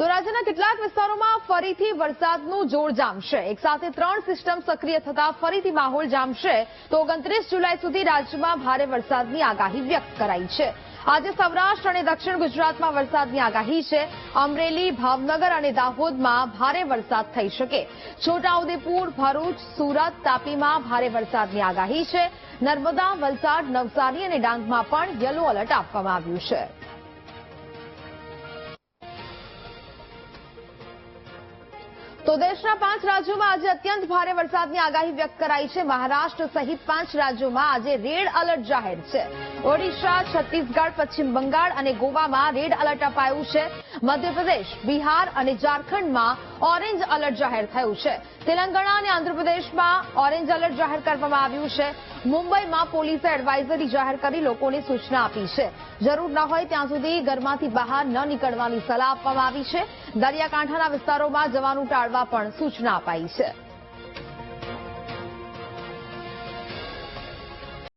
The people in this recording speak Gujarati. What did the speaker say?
તો રાજ્યના કેટલાક વિસ્તારોમાં ફરીથી વરસાદનું જોર જામશે. એક સાથે ત્રણ સિસ્ટમ સક્રિય થતા ફરીથી માહોલ જામશે. તો ઓગણત્રીસ જુલાઈ સુધી રાજ્યમાં ભારે વરસાદની આગાહી વ્યક્ત કરાઈ છે. આજે સૌરાષ્ટ્ર અને દક્ષિણ ગુજરાતમાં વરસાદની આગાહી છે. અમરેલી, ભાવનગર અને દાહોદમાં ભારે વરસાદ થઈ શકે. છોટાઉદેપુર, ભરૂચ, સુરત, તાપીમાં ભારે વરસાદની આગાહી છે. નર્મદા, વલસાડ, નવસારી અને ડાંગમાં પણ યલો એલર્ટ આપવામાં આવ્યું છે. તો દેશના પાંચ રાજ્યોમાં આજે અત્યંત ભારે વરસાદની આગાહી વ્યક્ત કરાઈ છે. મહારાષ્ટ્ર સહિત પાંચ રાજ્યોમાં આજે રેડ એલર્ટ જાહેર છે. ઓડિશા, છત્તીસગઢ, પશ્ચિમ બંગાળ અને ગોવામાં રેડ એલર્ટ અપાયું છે. મધ્યપ્રદેશ, બિહાર અને ઝારખંડમાં ઓરેન્જ એલર્ટ જાહેર થયું છે. તેલંગાણા અને આંધ્રપ્રદેશમાં ઓરેન્જ એલર્ટ જાહેર કરવામાં આવ્યું છે. મુંબઈમાં પોલીસે એડવાઇઝરી જાહેર કરી લોકોને સૂચના આપી છે. જરૂર ન હોય ત્યાં સુધી ઘરમાંથી બહાર ન નીકળવાની સલાહ આપવામાં આવી છે. દરિયાકાંઠાના વિસ્તારોમાં જવાનું ટાળવા પણ સૂચના અપાઈ છે.